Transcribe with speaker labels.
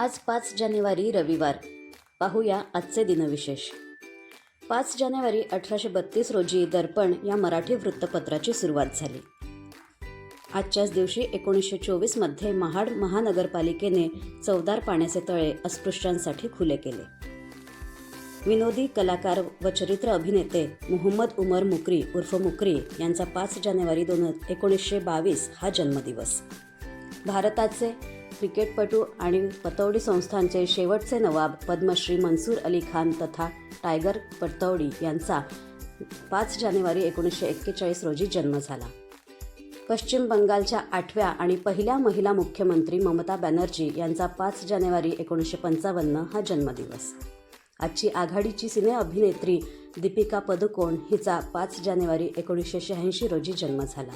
Speaker 1: आज पाच जानेवारी रविवार. पाहूया आजचे दिनविशेष. पाच जानेवारी अठराशे बत्तीस रोजी दर्पण या मराठी वृत्तपत्राची सुरुवात झाली. आजच्याच दिवशी एकोणीसशे चोवीसमध्ये महाड महानगरपालिकेने चवदार पाण्याचे तळे अस्पृश्यांसाठी खुले केले. विनोदी कलाकार व चरित्र अभिनेते मोहम्मद उमर मुकरी उर्फ मुकरी यांचा पाच जानेवारी दोन एकोणीसशे बावीस हा जन्मदिवस. भारताचे क्रिकेटपटू आणि पतौडी संस्थांचे शेवटचे नवाब पद्मश्री मनसूर अली खान तथा टायगर पतौडी यांचा पाच जानेवारी एकोणीसशे एक्केचाळीस रोजी जन्म झाला. पश्चिम बंगालच्या आठव्या आणि पहिल्या महिला मुख्यमंत्री ममता बॅनर्जी यांचा पाच जानेवारी एकोणीसशे पंचावन्न हा जन्मदिवस. आजची आघाडीची सिने अभिनेत्री दीपिका पदुकोण हिचा पाच जानेवारी एकोणीसशे शहाऐंशी रोजी जन्म झाला.